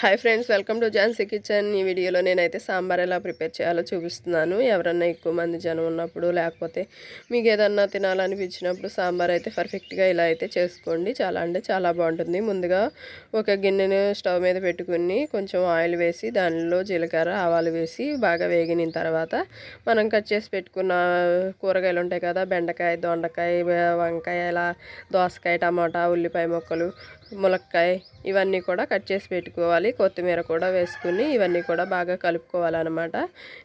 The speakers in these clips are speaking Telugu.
Hi friends welcome to Jhansi kitchen. ఈ వీడియోలో నేనైతే సాంబార్ ఎలా ప్రిపేర్ చేయాలో చూపిస్తున్నాను. ఎవరన్నా ఎక్కువ మంది జనం ఉన్నప్పుడు లేకపోతే మీకు ఏదన్నా తినాలనిపించినప్పుడు సాంబార్ అయితే పర్ఫెక్ట్గా ఇలా అయితే చేసుకోండి. చాలా అంటే చాలా బాగుంటుంది. ముందుగా ఒక గిన్నెను స్టవ్ మీద పెట్టుకుని కొంచెం ఆయిల్ వేసి దానిలో జీలకర్ర ఆవాలు వేసి బాగా వేగిన తర్వాత మనం కట్ చేసి పెట్టుకున్న కూరగాయలు ఉంటాయి కదా బెండకాయ దొండకాయ వంకాయ ఇలా దోసకాయ టమాటా ఉల్లిపాయ ముక్కలు ములక్కాయ ఇవన్నీ కూడా కట్ చేసి పెట్టుకోవాలి. కొత్తిమీర కూడా వేసుకుని ఇవన్నీ కూడా బాగా కలుపుకోవాలన్నమాట.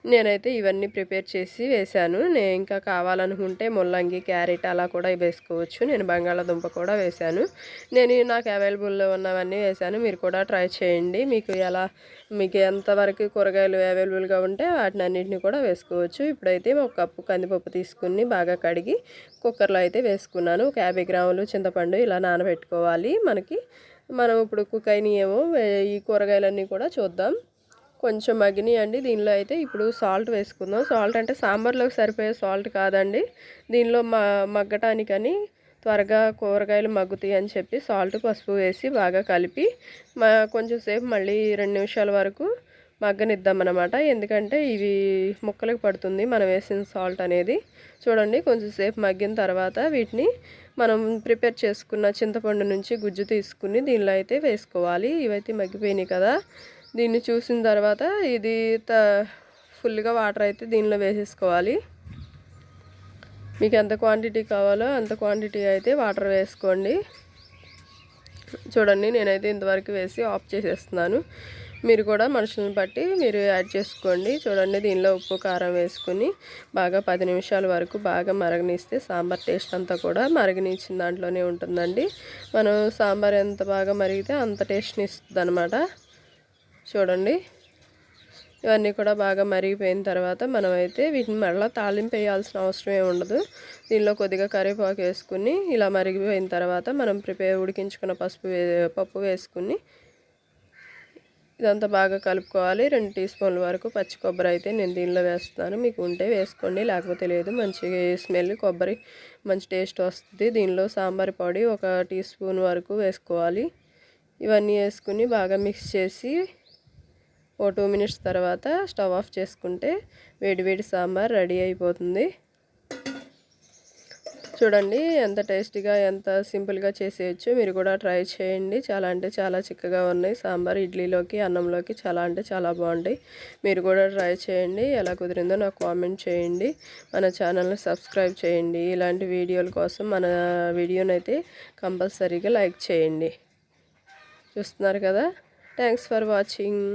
నేనైతే ఇవన్నీ ప్రిపేర్ చేసి వేశాను. నేను ఇంకా కావాలనుకుంటే ముల్లంగి క్యారెట్ అలా కూడా వేసుకోవచ్చు. నేను బంగాళాదుంప కూడా వేశాను. నేను నాకు అవైలబుల్లో ఉన్నవన్నీ వేశాను. మీరు కూడా ట్రై చేయండి. మీకు ఎలా మీకు ఎంతవరకు కూరగాయలు అవైలబుల్గా ఉంటే వాటిని అన్నింటినీ కూడా వేసుకోవచ్చు. ఇప్పుడైతే ఒక కప్పు కందిపప్పు తీసుకుని బాగా కడిగి కుక్కర్లో అయితే వేసుకున్నాను. ఒక యాభై గ్రాములు చింతపండు ఇలా నానబెట్టుకోవాలి. మనకి మనం ఇప్పుడు కుక్ అయినాయేమో ఈ కూరగాయలన్నీ కూడా చూద్దాం. కొంచెం మగ్గినాయండి. దీనిలో అయితే ఇప్పుడు సాల్ట్ వేసుకుందాం. సాల్ట్ అంటే సాంబార్లోకి సరిపోయే సాల్ట్ కాదండి. దీనిలో మ మగ్గటానికని త్వరగా కూరగాయలు మగ్గుతాయి అని చెప్పి సాల్ట్ పసుపు వేసి బాగా కలిపి కొంచెం సేపు మళ్ళీ రెండు నిమిషాల వరకు మగ్గనిద్దామన్నమాట. ఎందుకంటే ఇవి ముక్కలకు పడుతుంది. మనం వేసిన సాల్ట్ అనేది. చూడండి కొంచెం సేపు మగ్గిన తర్వాత వీటిని మనం ప్రిపేర్ చేసుకున్న చింతపండు నుంచి గుజ్జు తీసుకుని దీనిలో అయితే వేసుకోవాలి. ఇవైతే మగ్గిపోయినాయి కదా. దీన్ని చూసిన తర్వాత ఇది త ఫుల్గా వాటర్ అయితే దీనిలో వేసేసుకోవాలి. మీకు ఎంత క్వాంటిటీ కావాలో అంత క్వాంటిటీ అయితే వాటర్ వేసుకోండి. చూడండి నేనైతే ఇంతవరకు వేసి ఆఫ్ చేసేస్తున్నాను. మీరు కూడా మనుషులను బట్టి మీరు యాడ్ చేసుకోండి. చూడండి దీనిలో ఉప్పు కారం వేసుకుని బాగా పది నిమిషాల వరకు బాగా మరగనిస్తే సాంబార్ టేస్ట్ అంతా కూడా మరగనిచ్చిన దాంట్లోనే ఉంటుందండి. మనం సాంబార్ ఎంత బాగా మరిగితే అంత టేస్ట్ని ఇస్తుంది అనమాట చూడండి ఇవన్నీ కూడా బాగా మరిగిపోయిన తర్వాత మనమైతే వీటిని మళ్ళీ తాలింపు వేయాల్సిన అవసరం ఏమి ఉండదు. దీనిలో కొద్దిగా కరివేపాకు వేసుకుని ఇలా మరిగిపోయిన తర్వాత మనం ప్రిపేర్ ఉడికించుకున్న పసుపు పప్పు వేసుకుని ఇదంతా బాగా కలుపుకోవాలి. రెండు టీ స్పూన్ల వరకు పచ్చి కొబ్బరి అయితే నేను దీనిలో వేస్తాను మీకు ఉంటే వేసుకోండి. లేకపోతే లేదు మంచిగా స్మెల్ కొబ్బరి మంచి టేస్ట్ వస్తుంది. దీనిలో సాంబార్ పొడి ఒక టీ స్పూన్ వరకు వేసుకోవాలి. ఇవన్నీ వేసుకుని బాగా మిక్స్ చేసి ఓ టూ మినిట్స్ తర్వాత స్టవ్ ఆఫ్ చేసుకుంటే వేడి వేడి సాంబార్ రెడీ అయిపోతుంది. చూడండి ఎంత టేస్టీగా ఎంత సింపుల్గా చేసేయచ్చు మీరు కూడా ట్రై చేయండి. చాలా అంటే చాలా చిక్కగా ఉన్నాయి. సాంబార్ ఇడ్లీలోకి అన్నంలోకి చాలా అంటే చాలా బాగుంటాయి. మీరు కూడా ట్రై చేయండి. ఎలా కుదిరిందో నాకు కామెంట్ చేయండి. మన ఛానల్ని సబ్స్క్రైబ్ చేయండి. ఇలాంటి వీడియోల కోసం మన వీడియోనైతే కంపల్సరీగా లైక్ చేయండి. చూస్తున్నారు కదా? Thanks for watching.